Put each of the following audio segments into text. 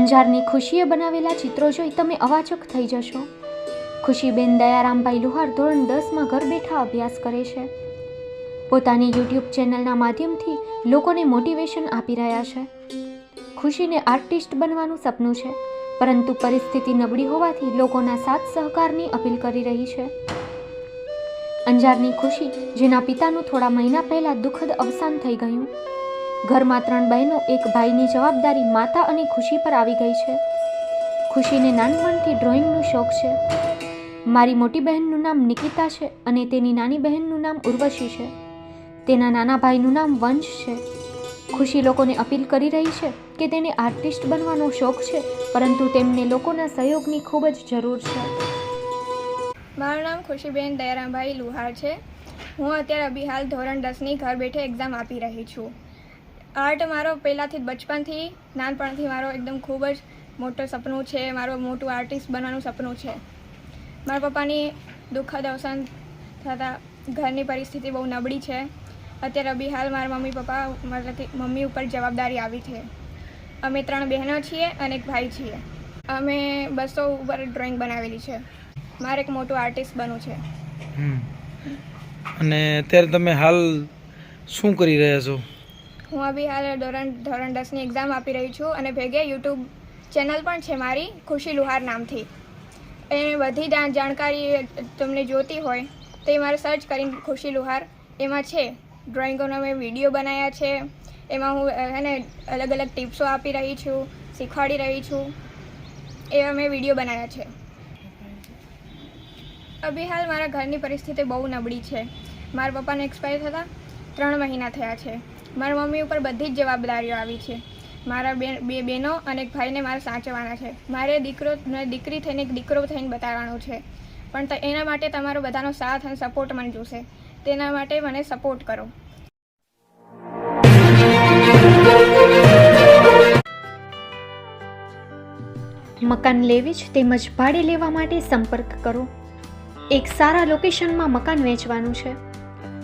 અંજારની ખુશીએ બનાવેલા ચિત્રો જોઈ તમે અવાચક થઈ જશો. ખુશીબેન દયારામભાઈ લુહાર ધોરણ દસમાં ઘર બેઠા અભ્યાસ કરે છે. પોતાની યુટ્યુબ ચેનલના માધ્યમથી લોકોને મોટિવેશન આપી રહ્યા છે. ખુશીને આર્ટિસ્ટ બનવાનું સપનું છે, પરંતુ પરિસ્થિતિ નબળી હોવાથી લોકોના સાથ સહકારની અપીલ કરી રહી છે. અંજારની ખુશી, જેના પિતાનું થોડા મહિના પહેલા દુઃખદ અવસાન થઈ ગયું. ઘરમાં ત્રણ બહેનો, એક ભાઈની જવાબદારી માતા અને ખુશી પર આવી ગઈ છે. ખુશીને નાનપણથી ડ્રોઈંગનો શોખ છે. મારી મોટી બહેનનું નામ નિકિતા છે અને તેની નાની બહેનનું નામ ઉર્વશી છે. તેના નાના ભાઈનું નામ વંશ છે. ખુશી લોકોને અપીલ કરી રહી છે કે તેને આર્ટિસ્ટ બનવાનો શોખ છે, પરંતુ તેમને લોકોના સહયોગની ખૂબ જ જરૂર છે. મારું નામ ખુશીબેન દયારામભાઈ લુહાર છે. હું અત્યારે અભી હાલ ધોરણ દસની ઘર બેઠે એક્ઝામ આપી રહી છું. આર્ટ મારો પહેલાંથી બચપનથી, નાનપણથી મારો એકદમ ખૂબ જ મોટો સપનું છે. મારું મોટું આર્ટિસ્ટ બનવાનું સપનું છે. મારા પપ્પાની દુઃખદ અવસાન થતાં ઘરની પરિસ્થિતિ બહુ નબળી છે. અત્યારે અભી હાલ મારા મમ્મી પપ્પા મારાથી મમ્મી ઉપર જવાબદારી આવી છે. અમે ત્રણ બહેનો છીએ અને એક ભાઈ છીએ. અમે બસો ઉપર ડ્રોઈંગ બનાવેલી છે. મારે એક મોટું આર્ટિસ્ટ બનવું છે. અને અત્યારે તમે હાલ શું કરી રહ્યા છો? હું અભી હાલ ધોરણ ધોરણ દસની એક્ઝામ આપી રહી છું અને ભેગે યુટ્યુબ ચેનલ પણ છે મારી ખુશી લુહાર નામથી. એ બધી જાણ જાણકારી તમને જોતી હોય તો એ મારે સર્ચ કરીને ખુશી લુહાર. એમાં છે ડ્રોઈંગોનો મેં વીડિયો બનાવ્યા છે. એમાં હું અ, હે ને અલગ અલગ ટિપ્સો આપી રહી છું શીખવાડી રહી છું. એવા મેં વીડિયો બનાવ્યા છે. અભી હાલ મારા ઘરની પરિસ્થિતિ બહુ નબળી છે. મારા પપ્પાને એક્સપાયર થતાં ત્રણ મહિના થયા છે. મારા મમ્મી ઉપર બધી જ જવાબદારીઓ આવી છે. મારા બે બે બહેનો અને એક ભાઈને મારે સાચવવાના છે. મારે દીકરો દીકરી થઈને એક દીકરો થઈને બતાવવાનો છે. પણ એના માટે તમારો બધાનો સાથ અને સપોર્ટ મને જોશે. તેના માટે મને સપોર્ટ કરો. મકાન લેવી જ તેમજ ભાડે લેવા માટે સંપર્ક કરો. એક સારા લોકેશનમાં મકાન વેચવાનું છે.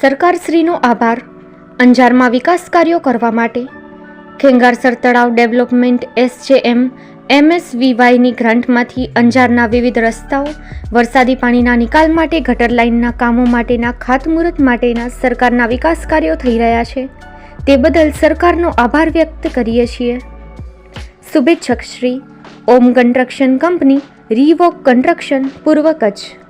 સરકારશ્રીનો આભાર. અંજારમાં વિકાસ કાર્યો કરવા માટે. ખેંગારસર તળાવ ડેવલપમેન્ટ એસજેએમ, એમએસવીવાયની ગ્રાન્ટમાંથી અંજારના વિવિધ રસ્તાઓ, વરસાદી પાણીના નિકાલ માટે ગટર લાઇનના કામો માટેના ખાતમુહૂર્ત માટેના સરકારના વિકાસ કાર્યો થઈ રહ્યા છે. તે બદલ સરકારનો આભાર વ્યક્ત કરીએ છીએ. શુભેચ્છક શ્રી, ઓમ કન્સ્ટ્રક્શન કંપની, રીવોક કન્સ્ટ્રક્શન, પૂર્વ કચ્છ.